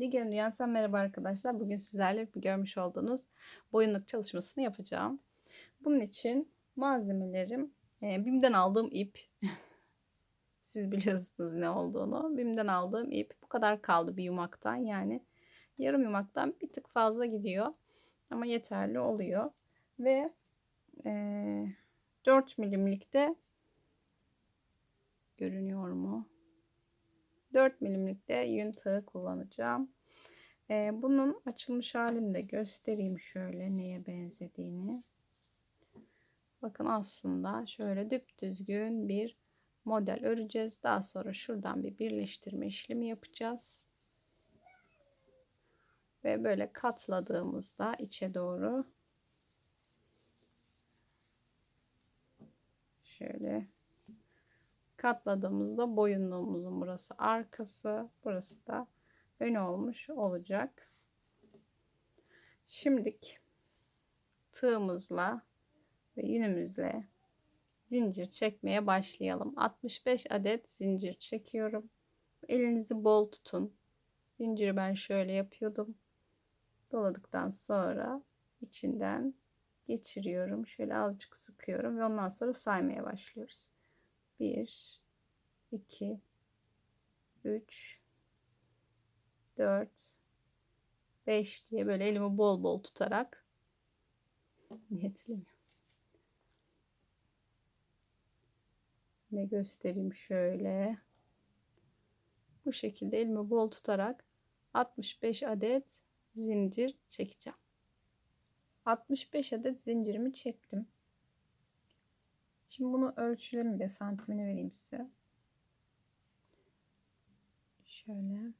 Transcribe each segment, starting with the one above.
Digerin Dünyası'ndan merhaba arkadaşlar. Bugün sizlerle görmüş olduğunuz boyunluk çalışmasını yapacağım. Bunun için malzemelerim e, BİM'den aldığım ip. Siz biliyorsunuz ne olduğunu. BİM'den aldığım ip. Bu kadar kaldı bir yumaktan yani. Yarım yumaktan bir tık fazla gidiyor. Ama yeterli oluyor. Ve e, 4 milimlikte görünüyor mu? 4 milimlikte yün tığı kullanacağım. Ee, bunun açılmış halini de göstereyim şöyle neye benzediğini. Bakın aslında şöyle düzgün bir model öreceğiz. Daha sonra şuradan bir birleştirme işlemi yapacağız. Ve böyle katladığımızda içe doğru şöyle katladığımızda boyunluğumuzun burası arkası, burası da ön olmuş olacak. Şimdilik tığımızla ve yünümüzle zincir çekmeye başlayalım. 65 adet zincir çekiyorum. Elinizi bol tutun. Zinciri ben şöyle yapıyordum. Doladıktan sonra içinden geçiriyorum. Şöyle azıcık sıkıyorum ve ondan sonra saymaya başlıyoruz. 1 2 3 4 5 diye böyle elimi bol bol tutarak niyetlemiyorum. Ne göstereyim şöyle. Bu şekilde elimi bol tutarak 65 adet zincir çekeceğim. 65 adet zincirimi çektim. Şimdi bunu ölçülerini de santimini vereyim size. Şöyle.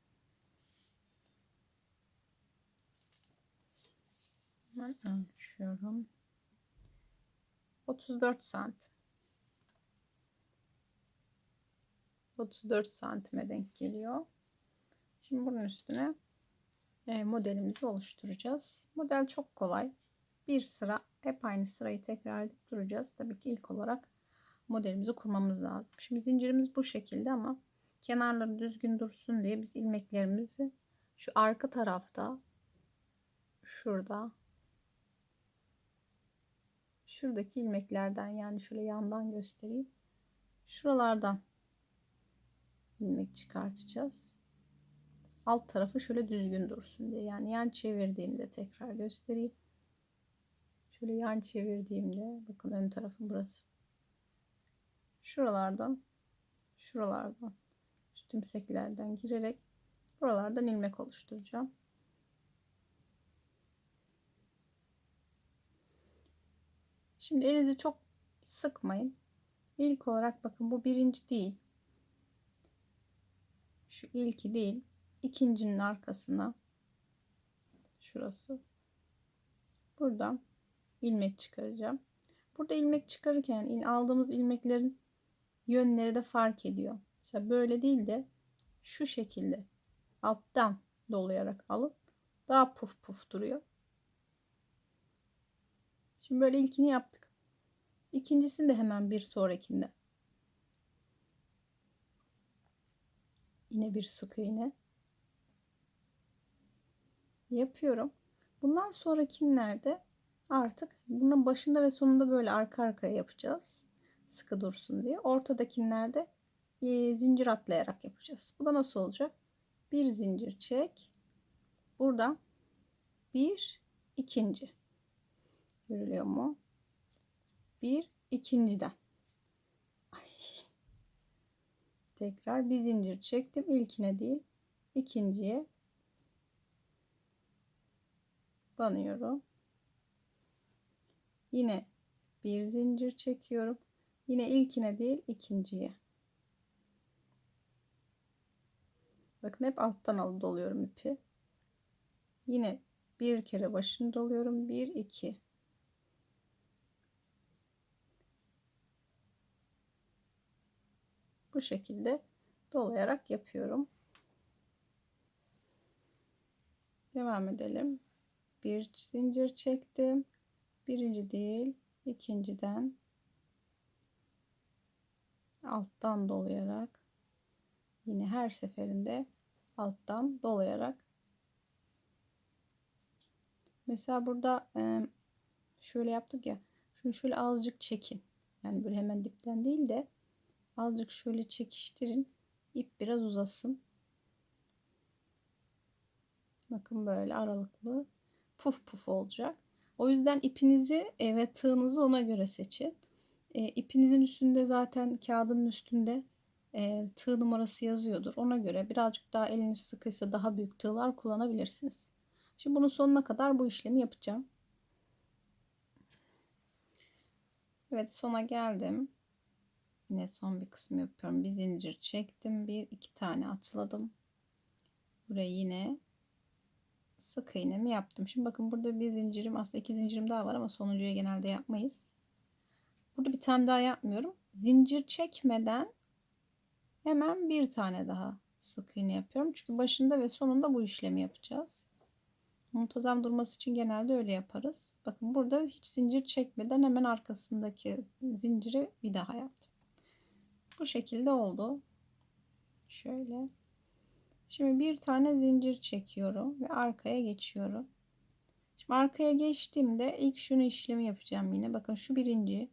Hemen ölçüyorum. 34 santim. 34 santime denk geliyor. Şimdi bunun üstüne e, modelimizi oluşturacağız. Model çok kolay bir sıra hep aynı sırayı tekrar edip duracağız. Tabii ki ilk olarak modelimizi kurmamız lazım. Şimdi zincirimiz bu şekilde ama kenarları düzgün dursun diye biz ilmeklerimizi şu arka tarafta şurada şuradaki ilmeklerden yani şöyle yandan göstereyim. Şuralardan ilmek çıkartacağız. Alt tarafı şöyle düzgün dursun diye. Yani yan çevirdiğimde tekrar göstereyim. Şöyle yan çevirdiğimde bakın ön tarafı burası. Şuralardan şuralardan şu tümseklerden girerek buralardan ilmek oluşturacağım. Şimdi elinizi çok sıkmayın. İlk olarak bakın bu birinci değil. Şu ilki değil. ikincinin arkasına şurası. Buradan ilmek çıkaracağım. Burada ilmek çıkarırken aldığımız ilmeklerin yönleri de fark ediyor. Mesela böyle değil de şu şekilde alttan dolayarak alın. Daha puf puf duruyor. Şimdi böyle ilkini yaptık. İkincisini de hemen bir sonrakinde. Yine bir sık iğne yapıyorum. Bundan sonrakilerde artık bunun başında ve sonunda böyle arka arkaya yapacağız. Sıkı dursun diye. Ortadakilerde e, zincir atlayarak yapacağız. Bu da nasıl olacak? Bir zincir çek. Buradan bir ikinci. Görülüyor mu? Bir ikinciden. Ay. Tekrar bir zincir çektim. İlkine değil. ikinciye banıyorum. Yine bir zincir çekiyorum. Yine ilkine değil ikinciye. Bakın hep alttan alıp doluyorum ipi. Yine bir kere başını doluyorum. Bir, iki. Bu şekilde dolayarak yapıyorum. Devam edelim. Bir zincir çektim birinci değil ikinciden alttan dolayarak yine her seferinde alttan dolayarak Mesela burada şöyle yaptık ya. Şunu şöyle azıcık çekin. Yani böyle hemen dipten değil de azıcık şöyle çekiştirin. İp biraz uzasın. Bakın böyle aralıklı puf puf olacak. O yüzden ipinizi e, ve tığınızı ona göre seçin. E, ipinizin üstünde zaten kağıdın üstünde e, tığ numarası yazıyordur. Ona göre birazcık daha eliniz sıkıysa daha büyük tığlar kullanabilirsiniz. Şimdi bunun sonuna kadar bu işlemi yapacağım. Evet sona geldim. Yine son bir kısmı yapıyorum. Bir zincir çektim. Bir iki tane atladım. Buraya yine sık iğnemi yaptım. Şimdi bakın burada bir zincirim aslında iki zincirim daha var ama sonuncuyu genelde yapmayız. Burada bir tane daha yapmıyorum. Zincir çekmeden hemen bir tane daha sık iğne yapıyorum. Çünkü başında ve sonunda bu işlemi yapacağız. Muntazam durması için genelde öyle yaparız. Bakın burada hiç zincir çekmeden hemen arkasındaki zinciri bir daha yaptım. Bu şekilde oldu. Şöyle. Şimdi bir tane zincir çekiyorum ve arkaya geçiyorum. Şimdi arkaya geçtiğimde ilk şunu işlemi yapacağım yine. Bakın şu birinci.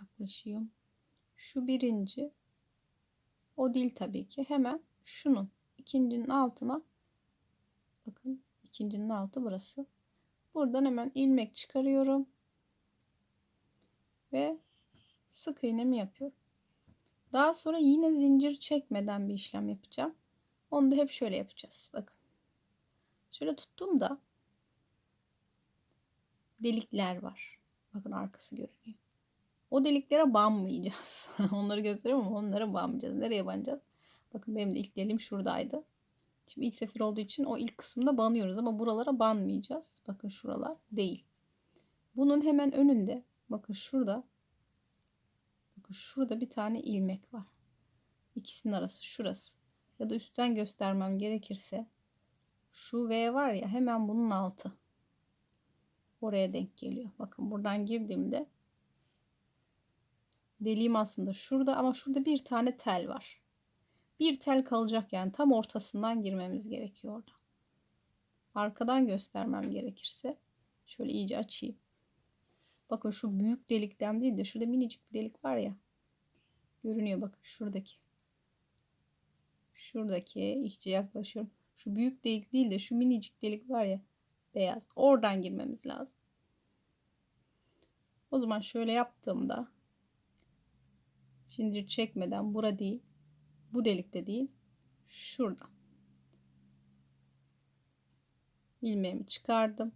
Yaklaşayım. Şu birinci. O değil tabii ki. Hemen şunun ikincinin altına bakın ikincinin altı burası. Buradan hemen ilmek çıkarıyorum. Ve sık iğnemi yapıyorum. Daha sonra yine zincir çekmeden bir işlem yapacağım. Onu da hep şöyle yapacağız. Bakın. Şöyle tuttuğumda delikler var. Bakın arkası görünüyor. O deliklere banmayacağız. Onları gösteriyorum ama onlara banmayacağız. Nereye banacağız? Bakın benim de ilk deliğim şuradaydı. Şimdi ilk sefer olduğu için o ilk kısımda banıyoruz ama buralara banmayacağız. Bakın şuralar değil. Bunun hemen önünde bakın şurada bakın şurada bir tane ilmek var. İkisinin arası şurası. Ya da üstten göstermem gerekirse şu V var ya hemen bunun altı. Oraya denk geliyor. Bakın buradan girdiğimde deliğim aslında şurada ama şurada bir tane tel var. Bir tel kalacak yani tam ortasından girmemiz gerekiyor orada. Arkadan göstermem gerekirse şöyle iyice açayım. Bakın şu büyük delikten değil de şurada minicik bir delik var ya. Görünüyor bakın şuradaki. Şuradaki iyice yaklaşıyorum. Şu büyük delik değil de şu minicik delik var ya beyaz. Oradan girmemiz lazım. O zaman şöyle yaptığımda zincir çekmeden bura değil bu delikte değil şurada ilmeğimi çıkardım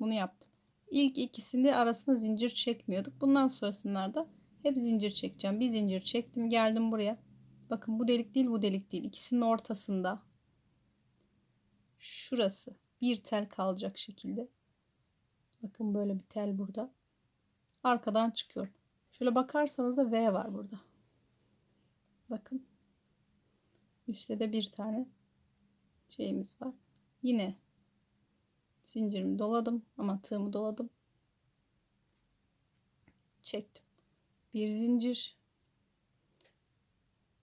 bunu yaptım İlk ikisinde arasında zincir çekmiyorduk. Bundan sonrasında hep zincir çekeceğim. Bir zincir çektim geldim buraya. Bakın bu delik değil bu delik değil. İkisinin ortasında. Şurası. Bir tel kalacak şekilde. Bakın böyle bir tel burada. Arkadan çıkıyorum. Şöyle bakarsanız da V var burada. Bakın. Üstte de bir tane şeyimiz var. Yine zincirimi doladım ama tığımı doladım. Çektim. Bir zincir.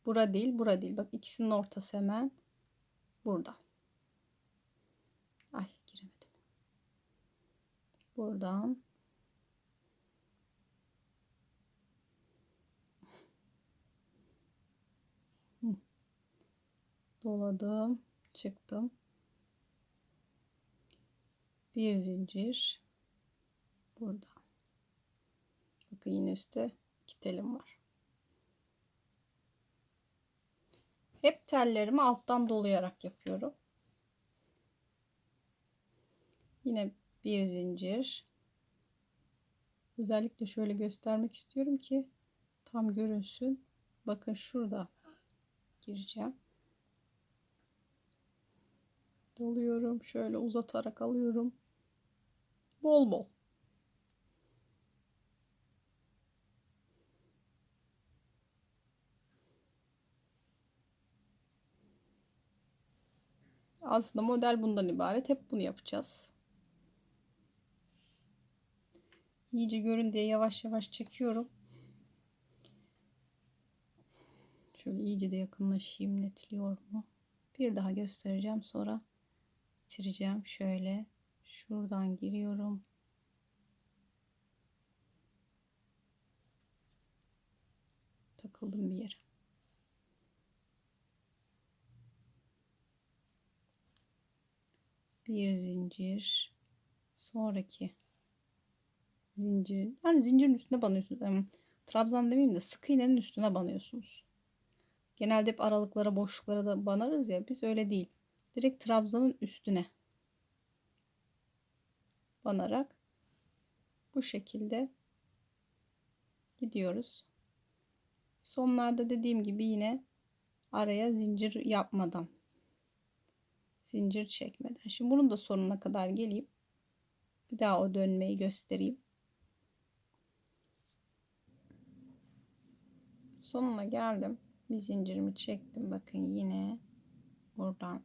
Bura değil, bura değil. Bak ikisinin ortası hemen burada. Ay giremedim. Buradan doladım çıktım bir zincir. Burada bakın yine üstte iki telim var. Hep tellerimi alttan dolayarak yapıyorum. Yine bir zincir. Özellikle şöyle göstermek istiyorum ki tam görünsün. Bakın şurada gireceğim. Doluyorum. Şöyle uzatarak alıyorum. Bol bol. Aslında model bundan ibaret. Hep bunu yapacağız. İyice görün diye yavaş yavaş çekiyorum. Şöyle iyice de yakınlaşayım netliyor mu? Bir daha göstereceğim sonra bitireceğim. Şöyle şuradan giriyorum. Takıldım bir yere. Bir zincir. Sonraki zincir. Yani zincirin üstüne banıyorsunuz. Yani, trabzan demeyeyim de sık iğnenin üstüne banıyorsunuz. Genelde hep aralıklara, boşluklara da banarız ya. Biz öyle değil. Direkt trabzanın üstüne banarak bu şekilde gidiyoruz. Sonlarda dediğim gibi yine araya zincir yapmadan zincir çekmeden. Şimdi bunun da sonuna kadar geleyim. Bir daha o dönmeyi göstereyim. Sonuna geldim. Bir zincirimi çektim. Bakın yine buradan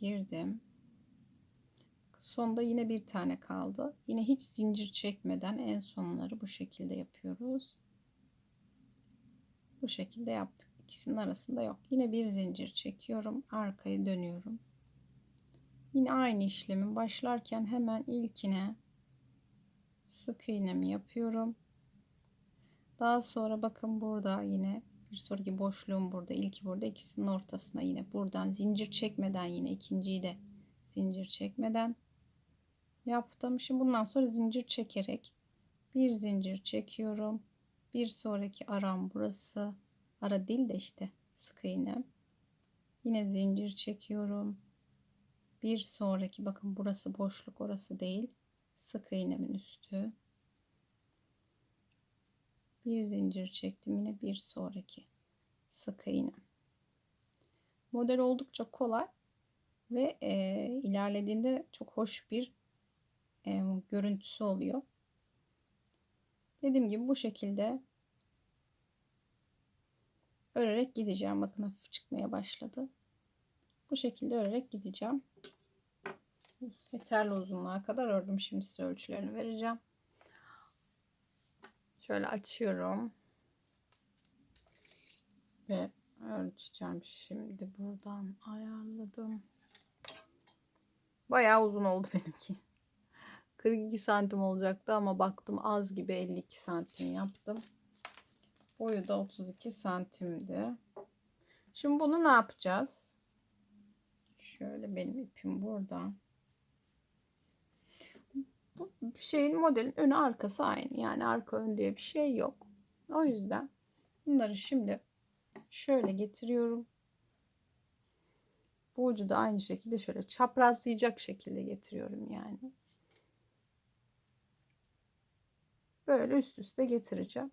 girdim. Sonda yine bir tane kaldı. Yine hiç zincir çekmeden en sonları bu şekilde yapıyoruz. Bu şekilde yaptık. İkisinin arasında yok. Yine bir zincir çekiyorum. Arkaya dönüyorum. Yine aynı işlemin başlarken hemen ilkine sık iğnemi yapıyorum. Daha sonra bakın burada yine bir sonraki boşluğum burada. ilki burada. ikisinin ortasına yine buradan zincir çekmeden yine ikinciyi de zincir çekmeden yaptım. Şimdi bundan sonra zincir çekerek bir zincir çekiyorum. Bir sonraki aram burası. Ara değil de işte sık iğne. Yine zincir çekiyorum. Bir sonraki bakın burası boşluk orası değil. Sık iğnemin üstü. Bir zincir çektim yine bir sonraki sık iğne. Model oldukça kolay ve e, ilerlediğinde çok hoş bir e, görüntüsü oluyor. Dediğim gibi bu şekilde örerek gideceğim. Bakın hafif çıkmaya başladı. Bu şekilde örerek gideceğim. Yeterli uzunluğa kadar ördüm. Şimdi size ölçülerini vereceğim. Şöyle açıyorum. Ve ölçeceğim şimdi buradan ayarladım. Bayağı uzun oldu benimki. 42 santim olacaktı ama baktım az gibi 52 santim yaptım. Boyu da 32 santimdi. Şimdi bunu ne yapacağız? Şöyle benim ipim burada. Bu şeyin modelin önü arkası aynı. Yani arka ön diye bir şey yok. O yüzden bunları şimdi şöyle getiriyorum. Bu ucu da aynı şekilde şöyle çaprazlayacak şekilde getiriyorum yani. Böyle üst üste getireceğim.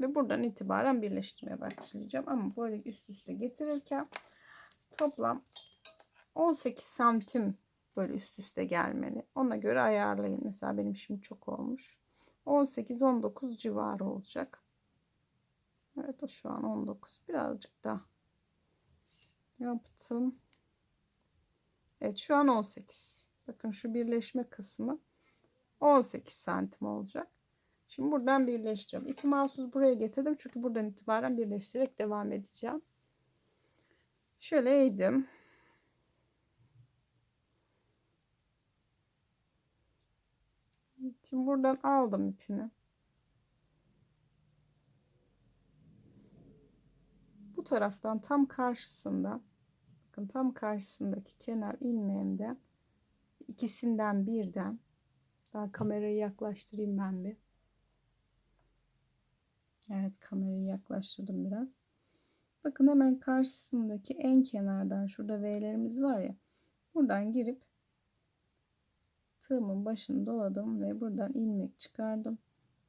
Ve buradan itibaren birleştirmeye başlayacağım. Ama böyle üst üste getirirken toplam 18 santim böyle üst üste gelmeli. Ona göre ayarlayın. Mesela benim şimdi çok olmuş. 18-19 civarı olacak. Evet şu an 19. Birazcık daha yaptım. Evet şu an 18. Bakın şu birleşme kısmı 18 santim olacak. Şimdi buradan birleştiriyorum. İpi mahsus buraya getirdim. Çünkü buradan itibaren birleştirerek devam edeceğim. Şöyle eğdim. Şimdi buradan aldım ipimi. Bu taraftan tam karşısında bakın tam karşısındaki kenar ilmeğimden ikisinden birden daha kamerayı yaklaştırayım ben bir. Evet kamerayı yaklaştırdım biraz. Bakın hemen karşısındaki en kenardan şurada V'lerimiz var ya. Buradan girip tığımın başını doladım ve buradan ilmek çıkardım.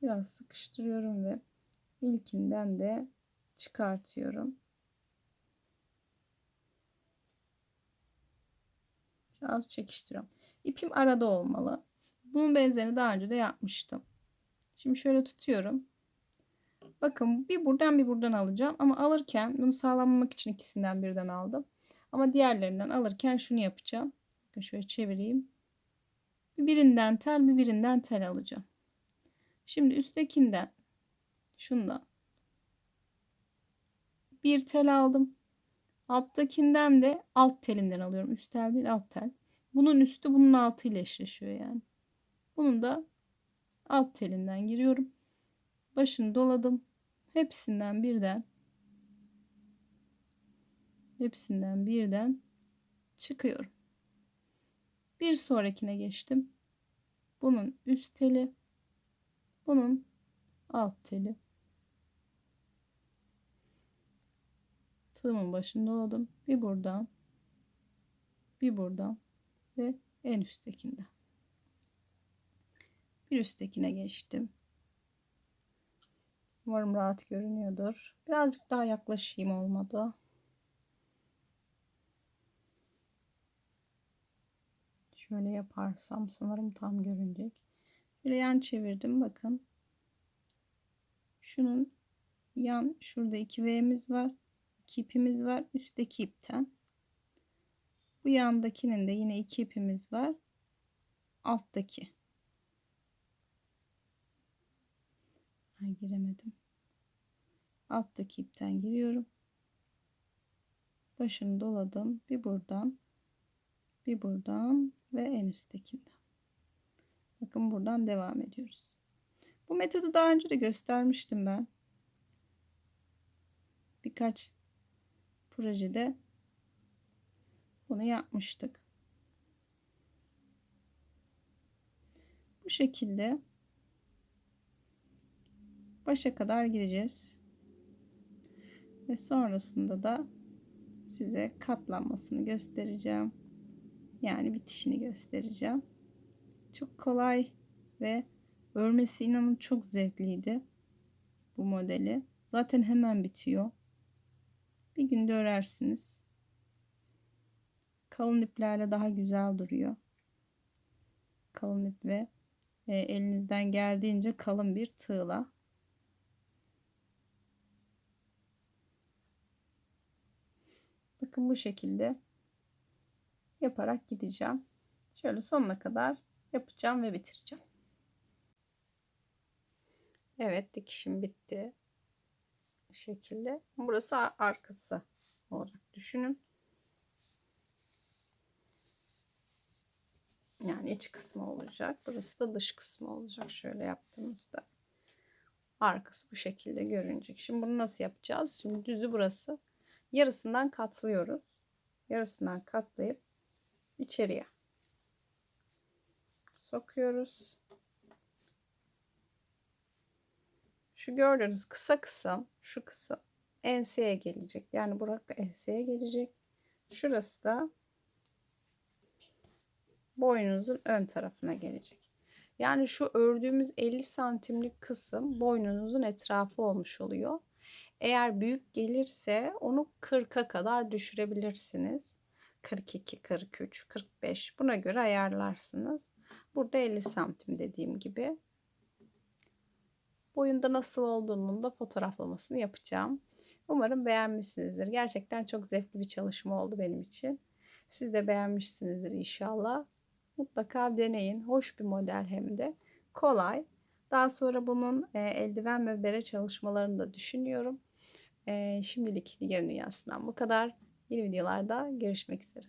Biraz sıkıştırıyorum ve ilkinden de çıkartıyorum. Biraz çekiştiriyorum. İpim arada olmalı. Bunun benzerini daha önce de yapmıştım. Şimdi şöyle tutuyorum. Bakın bir buradan bir buradan alacağım. Ama alırken bunu sağlamlamak için ikisinden birden aldım. Ama diğerlerinden alırken şunu yapacağım. Bakın şöyle çevireyim. Birinden tel bir birinden tel alacağım. Şimdi üsttekinden şundan bir tel aldım. Alttakinden de alt telinden alıyorum. Üst tel değil alt tel. Bunun üstü bunun altı ile eşleşiyor yani. Bunun da alt telinden giriyorum. Başını doladım. Hepsinden birden hepsinden birden çıkıyorum. Bir sonrakine geçtim. Bunun üst teli, bunun alt teli. Tığımın başını doladım. Bir buradan, bir buradan ve en üsttekinden. Bir üsttekine geçtim. Umarım rahat görünüyordur. Birazcık daha yaklaşayım olmadı. Şöyle yaparsam sanırım tam görünecek. Bir yan çevirdim bakın. Şunun yan şurada iki V'miz var. iki ipimiz var. Üstteki ipten. Bu yandakinin de yine iki ipimiz var. Alttaki. Ay giremedim. Alttaki ipten giriyorum. Başını doladım. Bir buradan. Bir buradan ve en üsttekinden. Bakın buradan devam ediyoruz. Bu metodu daha önce de göstermiştim ben. Birkaç projede bunu yapmıştık. Bu şekilde başa kadar gideceğiz. Ve sonrasında da size katlanmasını göstereceğim. Yani bitişini göstereceğim. Çok kolay ve örmesi inanın çok zevkliydi bu modeli. Zaten hemen bitiyor. Bir günde örersiniz. Kalın iplerle daha güzel duruyor. Kalın ip ve e, elinizden geldiğince kalın bir tığla. Bakın bu şekilde yaparak gideceğim. Şöyle sonuna kadar yapacağım ve bitireceğim. Evet dikişim bitti. Bu şekilde. Burası arkası olarak düşünün. Yani iç kısmı olacak. Burası da dış kısmı olacak. Şöyle yaptığımızda. Arkası bu şekilde görünecek. Şimdi bunu nasıl yapacağız? Şimdi düzü burası. Yarısından katlıyoruz. Yarısından katlayıp içeriye sokuyoruz. Şu gördüğünüz kısa kısım, şu kısım enseye gelecek. Yani burası enseye gelecek. Şurası da boynunuzun ön tarafına gelecek. Yani şu ördüğümüz 50 santimlik kısım boynunuzun etrafı olmuş oluyor. Eğer büyük gelirse onu 40'a kadar düşürebilirsiniz. 42, 43, 45 buna göre ayarlarsınız. Burada 50 santim dediğim gibi. Boyunda nasıl olduğunun da fotoğraflamasını yapacağım. Umarım beğenmişsinizdir. Gerçekten çok zevkli bir çalışma oldu benim için. Siz de beğenmişsinizdir inşallah. Mutlaka deneyin. Hoş bir model hem de. Kolay. Daha sonra bunun e, eldiven ve bere çalışmalarını da düşünüyorum. Şimdilik Nigar Dünyası'ndan bu kadar. Yeni videolarda görüşmek üzere.